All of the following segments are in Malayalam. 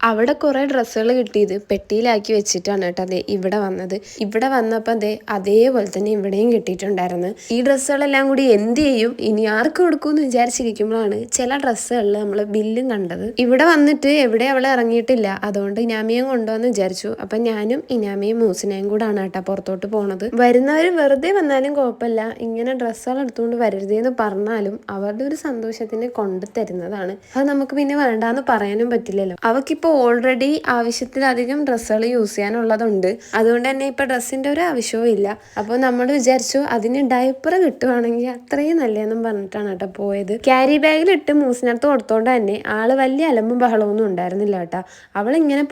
അവിടെ കുറേ ഡ്രസ്സുകൾ കിട്ടിയത് പെട്ടിയിലാക്കി വെച്ചിട്ടാണ് കേട്ടോ അതെ ഇവിടെ വന്നത്. ഇവിടെ വന്നപ്പോൾ അതെ അതേപോലെ തന്നെ ഇവിടെയും കിട്ടിയിട്ടുണ്ടായിരുന്നു. ഈ ഡ്രസ്സുകളെല്ലാം കൂടി എന്ത് ചെയ്യും? ഇനി ആർക്ക് കൊടുക്കുമെന്ന് വിചാരിച്ചിരിക്കുമ്പോഴാണ് ചില ഡ്രസ്സുകളിൽ നമ്മൾ ബില്ലും കണ്ടത്. ഇവിടെ വന്നിട്ട് എവിടെ അവളെ ഇറങ്ങിയിട്ടില്ല. അതുകൊണ്ട് ഇനാമിയും കൊണ്ടുവന്ന് വിചാരിച്ചു. അപ്പം ഞാനും ഇനാമിയും മൂസിനെയും കൂടാണ് കേട്ടോ പുറത്തോട്ട് പോണത്. വരുന്നവർ വെറുതെ വന്നാലും കുഴപ്പമില്ല. ഇങ്ങനെ ഡ്രസ്സുകൾ എടുത്തുകൊണ്ട് വരരുതേന്ന് പറഞ്ഞാലും അവരുടെ ഒരു സന്തോഷത്തിന് കൊണ്ടു തരുന്നതാണ് അത് നമുക്ക് പിന്നെ വേണ്ടാന്ന് പറയാനും പറ്റില്ലല്ലോ. അവക്കിപ്പോൾ ഓൾറെഡി ആവശ്യത്തിലധികം ഡ്രസ്സുകൾ യൂസ് ചെയ്യാനുള്ളതുണ്ട്. അതുകൊണ്ട് തന്നെ ഇപ്പോൾ ഡ്രസ്സിന്റെ ഒരു ആവശ്യവും ഇല്ല. അപ്പോൾ നമ്മൾ വിചാരിച്ചു അതിന് ഡയപ്പർ കിട്ടുവാണെങ്കിൽ അത്രയും നല്ലതെന്നും പറഞ്ഞിട്ടാണ് കേട്ടോ പോയത്. ക്യാരി ബാഗിലിട്ട് മൂസിനടുത്ത് കൊടുത്തോണ്ട് തന്നെ ആൾ വലിയ അലമ്പും ബഹളമൊന്നും ഉണ്ടായിരുന്നില്ല കേട്ടോ. അവൾ ഇങ്ങനെ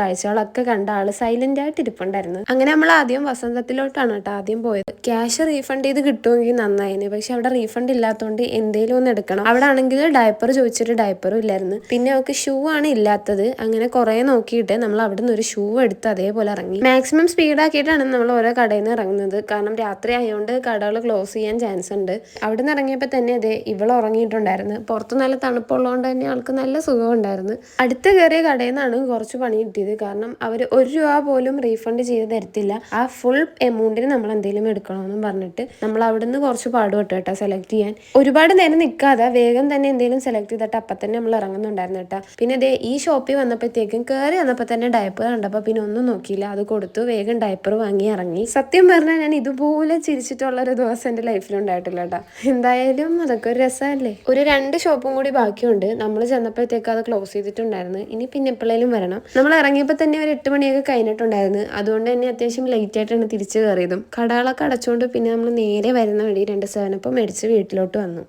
കാഴ്ചകളൊക്കെ കണ്ട ആൾ സൈലന്റ് ആയിട്ട് ഇരിപ്പുണ്ടായിരുന്നു. അങ്ങനെ നമ്മൾ ആദ്യം വസന്തത്തിലോട്ടാണ് കേട്ടോ ആദ്യം പോയത്. ക്യാഷ് റീഫണ്ട് ചെയ്ത് കിട്ടുമെങ്കിൽ നന്നായിരുന്നു. പക്ഷെ അവിടെ റീഫണ്ട് ഇല്ലാത്തതുകൊണ്ട് എന്തെങ്കിലും ഒന്ന് എടുക്കണം. അവിടെ ആണെങ്കിൽ ഡയപ്പർ ചോദിച്ചിട്ട് ഡയപ്പറും ഇല്ലായിരുന്നു. പിന്നെ അവൾക്ക് ഷൂ ആണ് ഇല്ലാത്തത്. അങ്ങനെ കുറെ നോക്കിയിട്ട് നമ്മൾ അവിടെ നിന്ന് ഒരു ഷൂ എടുത്ത് അതേപോലെ ഇറങ്ങി. മാക്സിമം സ്പീഡാക്കിയിട്ടാണ് നമ്മൾ ഓരോ കടയിൽ നിന്ന് ഇറങ്ങുന്നത്. കാരണം രാത്രി ആയതുകൊണ്ട് കടകൾ ക്ലോസ് ചെയ്യാൻ ചാൻസ് ഉണ്ട്. അവിടെ നിന്ന് ഇറങ്ങിയപ്പോൾ തന്നെ അതെ ഇവൾ ഉറങ്ങിയിട്ടുണ്ടായിരുന്നു. പുറത്ത് നല്ല തണുപ്പുള്ളതുകൊണ്ട് തന്നെ ആൾക്ക് നല്ല സുഖം ഉണ്ടായിരുന്നു അടുത്ത് കയറിയ കടയിൽ നിന്നാണ് കുറച്ച് പണി കിട്ടിയത്. കാരണം അവർ ഒരു രൂപ പോലും റീഫണ്ട് ചെയ്ത് തരത്തില്ല. ആ ഫുൾ എമൗണ്ടിന് നമ്മൾ എന്തെങ്കിലും എടുക്കണമെന്നും പറഞ്ഞിട്ട് നമ്മൾ അവിടെ നിന്ന് കുറച്ച് പാടുപെട്ടു കേട്ടോ സെലക്ട് ചെയ്യാൻ. ഒരുപാട് നേരം നിൽക്കാതെ വേഗം തന്നെ എന്തെങ്കിലും സെലക്ട് ചെയ്തിട്ട് അപ്പം തന്നെ നമ്മൾ ഇറങ്ങുന്നുണ്ടായിരുന്നു കേട്ടോ. പിന്നെ ദേ ഈ ഷോപ്പിൽ വന്നപ്പോഴത്തേക്കും കയറി വന്നപ്പോൾ തന്നെ ഡയപ്പർ കണ്ടപ്പോൾ പിന്നെ ഒന്നും നോക്കിയില്ല. അത് കൊടുത്തു വേഗം ഡയപ്പർ വാങ്ങി ഇറങ്ങി. സത്യം പറഞ്ഞാൽ ഞാൻ ഇതുപോലെ ചിരിച്ചിട്ടുള്ള ഒരു ദിവസം എന്റെ ലൈഫിൽ ഉണ്ടായിട്ടില്ല കേട്ടോ എന്തായാലും അതൊക്കെ ഒരു രസമല്ലേ? ഒരു രണ്ട് ഷോപ്പും കൂടി ബാക്കിയുണ്ട്. നമ്മൾ ചെന്നപ്പോഴത്തേക്ക് അത് ക്ലോസ് ചെയ്തിട്ടുണ്ടായിരുന്നു. ഇനി പിന്നെ എപ്പോഴേലും വരണം. നമ്മൾ ഇറങ്ങിയപ്പോൾ തന്നെ ഒരു എട്ട് മണിയൊക്കെ കഴിഞ്ഞിട്ടുണ്ടായിരുന്നു. അതുകൊണ്ട് തന്നെ അത്യാവശ്യം ലേറ്റ് ആയിട്ടാണ് തിരിച്ചു കയറിയതും. കടകളൊക്കെ അടച്ചുകൊണ്ട് പിന്നെ നമ്മൾ നേരെ വരുന്ന വഴി രണ്ട് സെവനപ്പം മേടിച്ച് വീട്ടിലോട്ട് വന്നു.